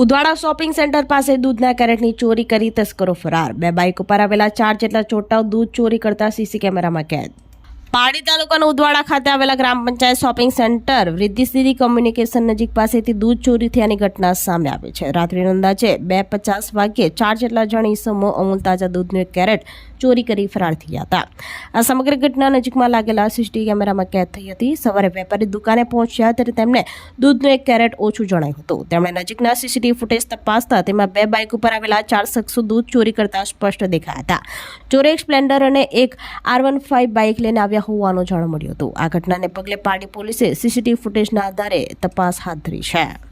Udvada shopping centre પાસે દૂધના કેરેટની ચોરી કરી તસ્કરો ફરાર. બે બાઇક ઉપર આવેલા ચાર જેટલા ચોટાઓ દૂધ ચોરી કરતા સીસી કેમેરામાં કેદ. પારડી તાલુકાના ઉદવાડા ખાતે આવેલા ગ્રામ પંચાયત શોપિંગ સેન્ટર વૃદ્ધિસ્થિતિ કોમ્યુનિકેશન નજીક પાસેથી દૂધ ચોરી થયાની ઘટના સામે આવી છે. રાત્રિના અંદાજે બે પચાસ વાગ્યે ચાર જેટલા જણ ઈસમો અમૂલ તાજા દૂધનું એક કેરેટ ચોરી કરી ફરાર થયા હતા. આ સમગ્ર ઘટના નજીકમાં લાગેલા સીસીટીવી કેમેરામાં કેદ થઈ હતી. સવારે વેપારી દુકાને પહોંચ્યા ત્યારે તેમને દૂધનું એક કેરેટ ઓછું જણાયું હતું. તેમણે નજીકના સીસીટીવી ફૂટેજ તપાસતા તેમાં બે બાઇક ઉપર આવેલા ચાર શખ્સો દૂધ ચોરી કરતા સ્પષ્ટ દેખાયા હતા. ચોરે એક સ્પ્લેન્ડર અને એક આર વન ફાઇવ બાઇક લઈને આવ્યા હોવાનું જાણવા મળ્યું હતું. આ ઘટનાને પગલે પારડી પોલીસે સીસીટીવી ફૂટેજના આધારે તપાસ હાથ ધરી છે.